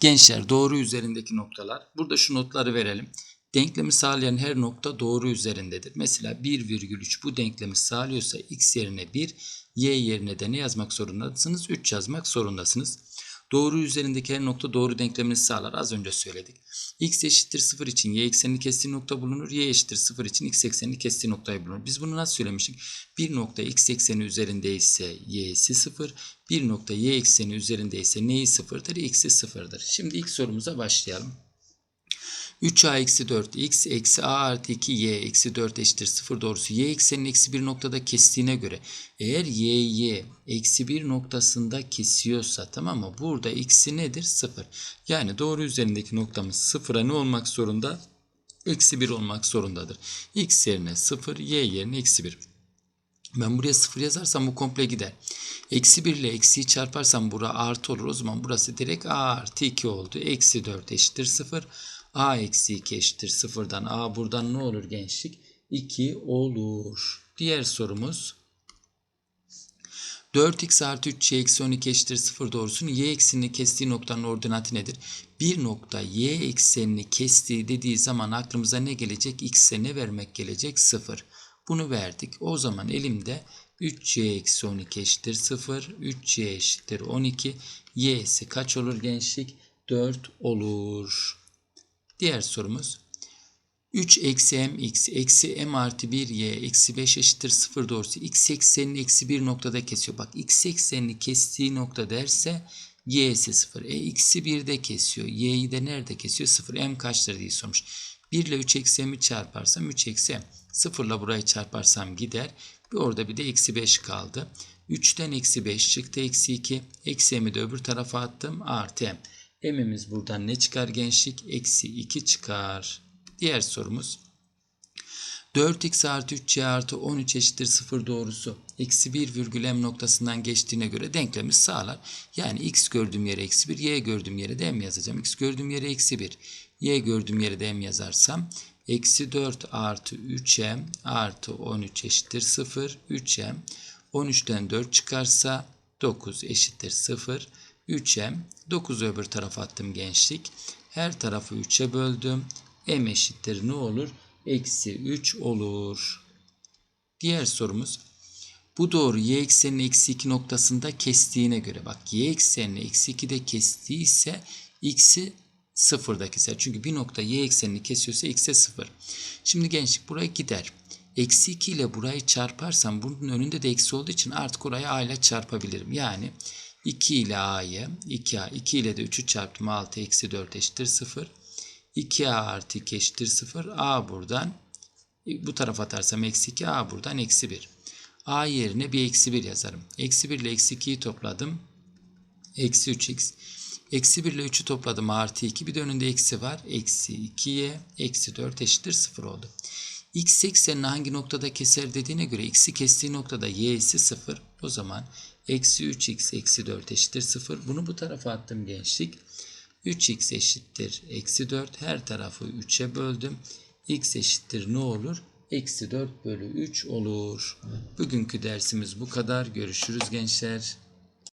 Gençler doğru üzerindeki noktalar. Burada şu notları verelim. Denklemi sağlayan her nokta doğru üzerindedir. Mesela 1,3 bu denklemi sağlıyorsa x yerine 1, y yerine de ne yazmak zorundasınız? 3 yazmak zorundasınız. Doğru üzerindeki her nokta doğru denklemini sağlar. Az önce söyledik. x eşittir 0 için y eksenini kestiği nokta bulunur. y eşittir 0 için x eksenini kestiği noktayı bulunur. Biz bunu nasıl söylemiştik? Bir nokta x ekseni üzerinde ise y'si 0. Bir nokta y ekseni üzerinde ise neyi 0'dır? x'i 0'dır. Şimdi ilk sorumuza başlayalım. 3a eksi 4 x eksi a artı 2 y eksi 4 eşittir 0 doğrusu y eksenin eksi bir noktada kestiğine göre eğer y y eksi bir noktasında kesiyorsa tamam mı? Burada x'i nedir? 0 yani doğru üzerindeki noktamız 0'a ne olmak zorunda? Eksi 1 olmak zorundadır. X yerine 0 y yerine eksi 1 ben buraya 0 yazarsam bu komple gider. Eksi 1 ile eksiyi çarparsam bura artı olur. O zaman burası direkt a artı 2 oldu. Eksi 4 eşittir 0. a eksi 2 eşittir 0'dan. a buradan ne olur gençlik? 2 olur. Diğer sorumuz. 4x artı 3y eksi 12 eşittir 0 doğrusunun y eksenini kestiği noktanın ordinatı nedir? Bir nokta y eksenini kestiği dediği zaman aklımıza ne gelecek? x'e ne vermek gelecek? 0. Bunu verdik. O zaman elimde 3y eksi 12 eşittir 0. 3y eşittir 12. y'si kaç olur gençlik? 4 olur. Diğer sorumuz. 3 eksi mx eksi m artı 1 y eksi 5 eşittir 0 doğrusu x eksenini eksi 1 noktada kesiyor. Bak x eksenini kestiği nokta derse y'si 0. E x'i 1'de kesiyor. y'yi de nerede kesiyor? 0. m kaçtır diye sormuş. 1 ile 3 eksi m'i çarparsam 3 eksi m. 0 ile burayı çarparsam gider. Bir orada bir de eksi 5 kaldı. 3'ten eksi 5 çıktı. Eksi 2. Eksi m'i de öbür tarafa attım. Artı m. M'imiz buradan ne çıkar gençlik? Eksi 2 çıkar. Diğer sorumuz. 4x artı 3y artı 13 eşittir 0 doğrusu eksi 1 virgül m noktasından geçtiğine göre denklemi sağlar. Yani x gördüğüm yere eksi 1, y gördüğüm yere de m yazacağım. x gördüğüm yere eksi 1, y gördüğüm yere de m yazarsam eksi 4 artı 3m artı 13 eşittir 0. 3m 13'ten 4 çıkarsa 9 eşittir 0. 3m 9'u öbür tarafa attım gençlik. Her tarafı 3'e böldüm. m eşittir ne olur? Eksi 3 olur. Diğer sorumuz. Bu doğru y ekseninin eksi 2 noktasında kestiğine göre bak y eksenini eksi 2'de kestiyse x'i sıfırda keser. Çünkü bir nokta y eksenini kesiyorsa x'e 0. Şimdi gençlik buraya gider. Eksi 2 ile burayı çarparsam bunun önünde de eksi olduğu için artık orayı a ile çarpabilirim. Yani 2 ile a'yı 2a 2 ile de 3'ü çarptım 6 eksi 4 eşittir 0. 2a artı 2 eşittir 0. a buradan bu tarafa atarsam eksi 2 a buradan eksi 1. a yerine bir eksi 1 yazarım. Eksi 1 ile eksi 2'yi topladım. Eksi 3x. Eksi 1 ile 3'ü topladım artı 2. Bir de önünde eksi var. Eksi 2'ye eksi 4 eşittir 0 oldu. X eksenini hangi noktada keser dediğine göre x'i kestiği noktada y'si 0. O zaman eksi 3x eksi 4 eşittir 0. Bunu bu tarafa attım gençlik. 3x eşittir eksi 4. Her tarafı 3'e böldüm. x eşittir ne olur? Eksi 4 bölü 3 olur. Bugünkü dersimiz bu kadar. Görüşürüz gençler.